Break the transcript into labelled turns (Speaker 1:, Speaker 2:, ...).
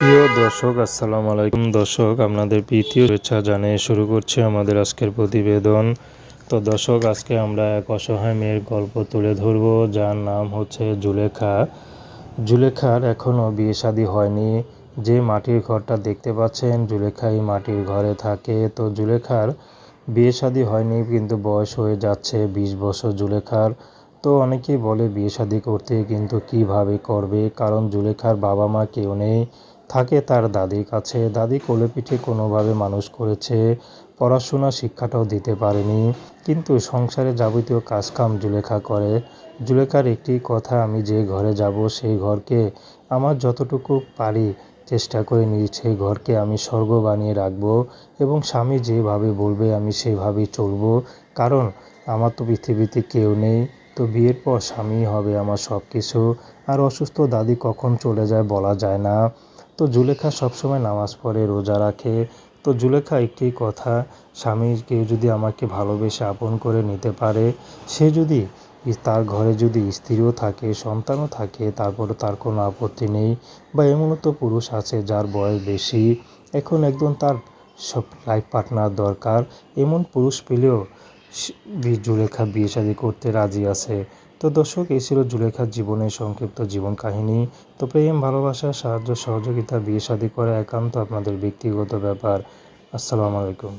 Speaker 1: প্রিয় দর্শক, আসসালামু আলাইকুম। দর্শক, আপনাদের প্রীতীয় শুভেচ্ছা জানিয়ে শুরু করছি আমাদের আজকের প্রতিবেদন। তো দর্শক, আজকে আমরা এক অসহায় মেয়ের গল্প তুলে ধরব, যার নাম হচ্ছে জুলেখা। জুলেখার এখনও বিয়ে শাদী হয়নি। যে মাটির ঘরটা দেখতে পাচ্ছেন জুলেখা এই মাটির ঘরে থাকে। তো জুলেখার বিয়ে শাদী হয়নি, কিন্তু বয়স হয়ে যাচ্ছে বিশ বছর জুলেখার। তো অনেকেই বলে বিয়ে শাদী করতে, কিন্তু কীভাবে করবে? কারণ জুলেখার বাবা মা কেউ নেই। থাকে তার দাদির কাছে। দাদি কোলে পিঠে কোনোভাবে মানুষ করেছে, পড়াশোনা, শিক্ষাটাও দিতে পারেনি। কিন্তু সংসারে যাবতীয় কাজকাম জুলেখা করে। জুলেখার একটি কথা, আমি যে ঘরে যাব সেই ঘরকে আমার যতটুকু পারি চেষ্টা করে সেই ঘরকে আমি স্বর্গ বানিয়ে রাখব এবং স্বামী যেভাবে বলবে আমি সেভাবেই চলবো। কারণ আমার তো পৃথিবীতে কেউ নেই, তো বিয়ের পর স্বামী হবে আমার সব কিছু আর অসুস্থ দাদি কখন চলে যায় বলা যায় না। তো জুলেখা সবসময় নামাজ পড়ে, রোজা রাখে। তো জুলেখা একটি কথা স্বামী কেউ যদি আমাকে ভালোবেসে আপন করে নিতে পারে, সে যদি তার ঘরে যদি স্ত্রীও থাকে, সন্তানও থাকে, তারপরে তার কোনো আপত্তি নেই বা এমনও তো পুরুষ আছে যার বয়স বেশি, এখন একদম তার সব লাইফ পার্টনার দরকার, এমন পুরুষ পেলেও জুলেখা বিয়ে শাদী করতে রাজি আছে। তো দর্শক, এই ছিল জুলেখার জীবনের সংক্ষিপ্ত জীবন কাহিনী। তো প্রেম, ভালোবাসা, সাহায্য, সহযোগিতা, বিয়ে, শাদী করা একান্ত আপনাদের ব্যক্তিগত ব্যাপার। আসসালামু আলাইকুম।